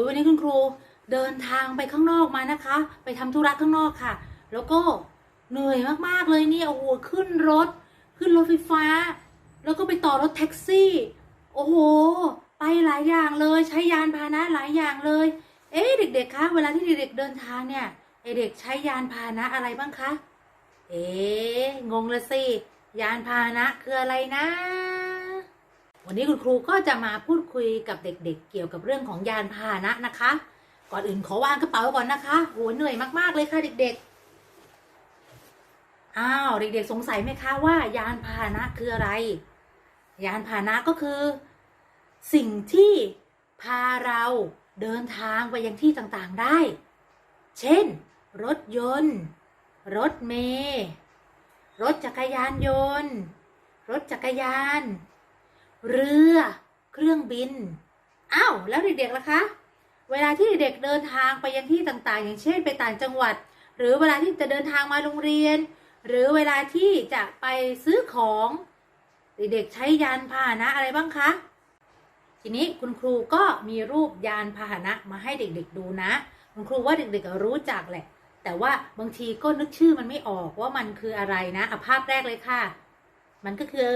ยวันนี้คุณครูเดินทางไปข้างนอกมานะคะ ไปทำธุระข้างนอกค่ะ แล้วก็เหนื่อยมากๆเลยเนี่ยโอ้โหขึ้นรถ ขึ้นรถไฟฟ้า แล้วก็ไปต่อรถแท็กซี่ โอ้โห ไปหลายอย่างเลยใช้ยานพาหนะหลายอย่างเลย เอ๊ะเด็ก ๆคะเวลาที่เด็กๆเดินทางเนี่ยเด็กใช้ยานพาหนะอะไรบ้างคะ เอ๊ะงงละสิยานพาหนะคืออะไรนะ วันนี้คุณครูก็จะมาพูดคุยกับเด็กๆเกี่ยวกับเรื่องของยานพาหนะนะคะ ก่อนอื่นขอวางกระเป๋าก่อนนะคะโหเหนื่อยมากๆเลยค่ะเด็กๆ อ้าวเด็กๆสงสัยไหมคะว่ายานพาหนะคืออะไร ยานพาหนะก็คือ สิ่งที่พาเราเดินทางไปยังที่ต่างๆได้ เช่น รถยนต์ รถเมล์รถจักรยานยนต์ รถจักรยาน เรือ เครื่องบิน อ้าว แล้วเด็กๆล่ะคะ เวลาที่เด็กเดินทางไปยังที่ต่างๆ อย่างเช่นไปต่างจังหวัด หรือเวลาที่จะเดินทางมาโรงเรียน หรือเวลาที่จะไปซื้อของ เด็กๆใช้ยานพาหนะอะไรบ้างคะ ทีนี้คุณครูก็มีรูปยานพาหนะมาให้เด็กๆดูนะ คุณครูว่าเด็กๆรู้จักแหละ แต่ว่าบางทีก็นึกชื่อมันไม่ออกว่ามันคืออะไรนะอะภาพแรกเลยค่ะ มันก็คือ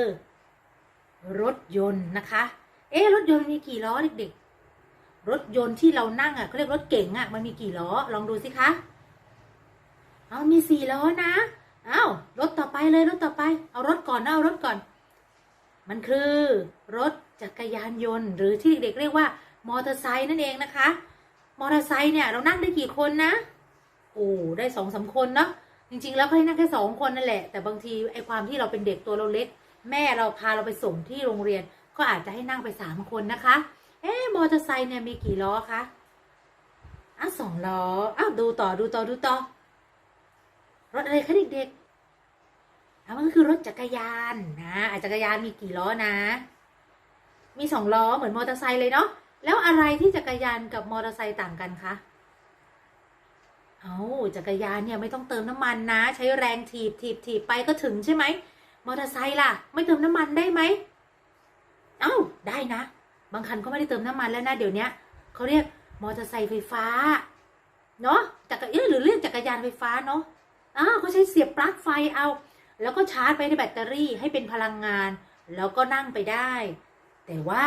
รถยนต์นะคะ เอ๊ะรถยนต์มีกี่ล้อเด็กๆ รถยนต์ที่เรานั่งอะเขาเรียกรถเก๋งอะมันมีกี่ล้อ ลองดูสิคะ เอามีสี่ล้อนะเอ้ารถต่อไปเลยรถต่อไป เอารถก่อนนะเอารถก่อน มันคือรถจักรยานยนต์ หรือที่เด็กๆเรียกว่ามอเตอร์ไซค์นั่นเองนะคะ มอเตอร์ไซค์เนี่ยเรานั่งได้กี่คนนะ โอ้ได้สองสามคนเนาะจริงๆ แล้วเขาให้นั่งแค่สองคนนั่นแหละ แต่บางทีไอ้ความที่เราเป็นเด็กตัวเราเล็ก แม่เราพาเราไปส่งที่โรงเรียน ก็อาจจะให้นั่งไปสามคนนะคะ เอ๊มอเตอร์ไซค์เนี่ยมีกี่ล้อคะอะสองล้ออ้าวดูต่อดูต่อดูต่อรถอะไรคะเด็กๆอะมันก็คือรถจักรยานนะอะจักรยานมีกี่ล้อนะ มีสองล้อเหมือนมอเตอร์ไซค์เลยเนาะแล้วอะไรที่จักรยานกับมอเตอร์ไซค์ต่างกันคะเอาจักรยานเนี่ยไม่ต้องเติมน้ำมันนะ ใช้แรงถีบถีบถีบไปก็ถึงใช่ไหม มอเตอร์ไซค์ล่ะ ไม่เติมน้ำมันได้ไหมเอ้าได้นะ บางคันก็ไม่ได้เติมน้ำมันแล้วนะเดี๋ยวนี้เขาเรียกมอเตอร์ไซค์ไฟฟ้าเนาะจักรเอ้ยหรือเรียกจักรยานไฟฟ้าเนาะอ้าวเขาใช้เสียบปลั๊กไฟเอา แล้วก็ชาร์จไปในแบตเตอรี่ให้เป็นพลังงาน แล้วก็นั่งไปได้ แต่ว่า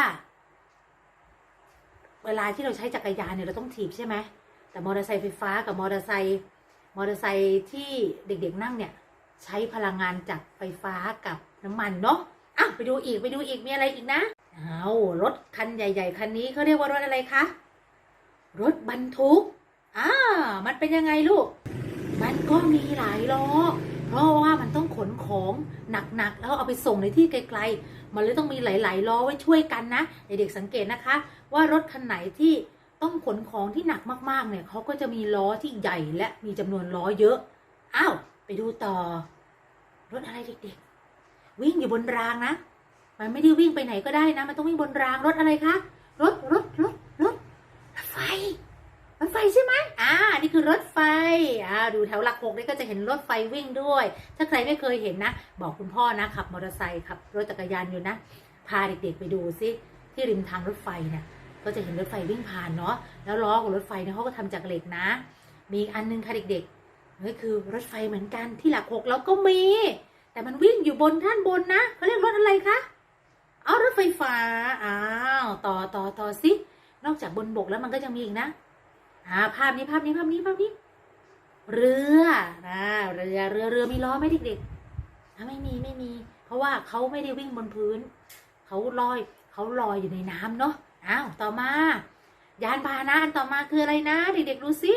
เวลาที่เราใช้จักรยานเนี่ยเราต้องถีบใช่ไหมแต่มอเตอร์ไซค์ไฟฟ้ากับมอเตอร์ไซค์มอเตอร์ไซค์ที่เด็กๆนั่งเนี่ย ใช้พลังงานจากไฟฟ้ากับน้ำมันเนาะอะไปดูอีกไปดูอีกมีอะไรอีกนะเอารถคันใหญ่ ๆ คันนี้เขาเรียกว่ารถอะไรคะ รถบรรทุกอ่ามันเป็นยังไงลูก มันก็มีหลายล้อ เพราะว่ามันต้องขนของหนักๆ แล้วเอาไปส่งในที่ไกลๆ มันเลยต้องมีหลายๆล้อไว้ช่วยกันนะ เด็กๆสังเกตนะคะ ว่ารถคันไหนที่ต้องขนของที่หนักมากๆ เนี่ยเขาก็จะมีล้อที่ใหญ่และมีจำนวนล้อเยอะ อ้าว ไปดูต่อ รถอะไรเด็กๆ วิ่งอยู่บนรางนะ มันไม่ได้วิ่งไปไหนก็ได้นะ มันต้องวิ่งบนรางรถอะไรคะ รถรถรถรถรถไฟ รถไฟใช่ไหมอ่า นี่คือรถไฟ อ่า ดูแถวหลักหกนี่ก็จะเห็นรถไฟวิ่งด้วย ถ้าใครไม่เคยเห็นนะ บอกคุณพ่อนะขับมอเตอร์ไซค์ขับรถจักรยานอยู่นะ พาเด็กๆไปดูซิที่ริมทางรถไฟเนี่ยก็จะเห็นรถไฟวิ่งผ่านเนาะ แล้วล้อของรถไฟเนี่ยเขาก็ทำจากเหล็กนะ มีอีกอันนึงค่ะเด็กๆ นั่นคือรถไฟเหมือนกันที่หลักหกแล้วก็มี แต่มันวิ่งอยู่บนท่านบนนะเขาเรียกรถอะไรคะเอารถไฟฟ้าอ้าวต่อต่อต่อสินอกจากบนบกแล้วมันก็จะมีอีกนะอ่าภาพนี้ภาพนี้ภาพนี้ภาพนี้ เรืออ่าเรือเรือเรือมีล้อไหมเด็กๆไม่มีไม่มี เพราะว่าเขาไม่ได้วิ่งบนพื้นเขาลอยเขาลอยอยู่ในน้ำเนาะอ้าวต่อมา ยานพาหนะอันต่อมาคืออะไรนะ เด็กๆดูสิ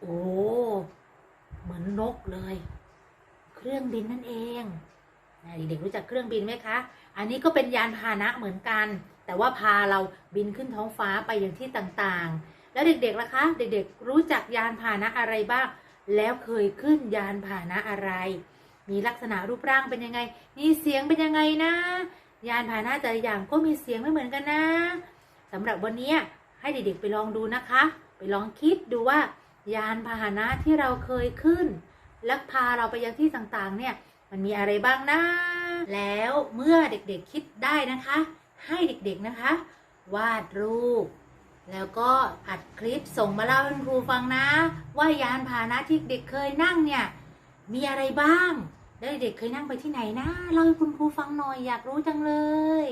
โอ้ เหมือนนกเลย เครื่องบินนั่นเองอ่เด็กๆรู้จักเครื่องบินไหมคะ อันนี้ก็เป็นยานพาหนะเหมือนกัน แต่ว่าพาเราบินขึ้นท้องฟ้าไปย่างที่ต่างๆ แล้วเด็กๆล่ะคะ เด็กๆ รู้จักยานพาหนะอะไรบ้าง แล้วเคยขึ้นยานพาหนะอะไร มีลักษณะรูปร่างเป็นยังไง มีเสียงเป็นยังไงนะ ยานพาหนะแต่ละอย่างก็มีเสียงไม่เหมือนกันนะสำหรับวันนี้ให้เด็กๆไปลองดูนะคะ ไปลองคิดดูว่า ยานพาหนะที่เราเคยขึ้น และพาเราไปยังที่ต่างๆ เนี่ย มันมีอะไรบ้างนะ แล้วเมื่อเด็กๆคิดได้นะคะ ให้เด็กๆนะคะ วาดรูป แล้วก็อัดคลิปส่งมาเล่าให้ครูฟังนะ ว่ายานพาหนะที่เด็กเคยนั่งเนี่ย มีอะไรบ้างแล้วเด็กเคยนั่งไปที่ไหนนะเล่าให้คุณครูฟังหน่อยอยากรู้จังเลย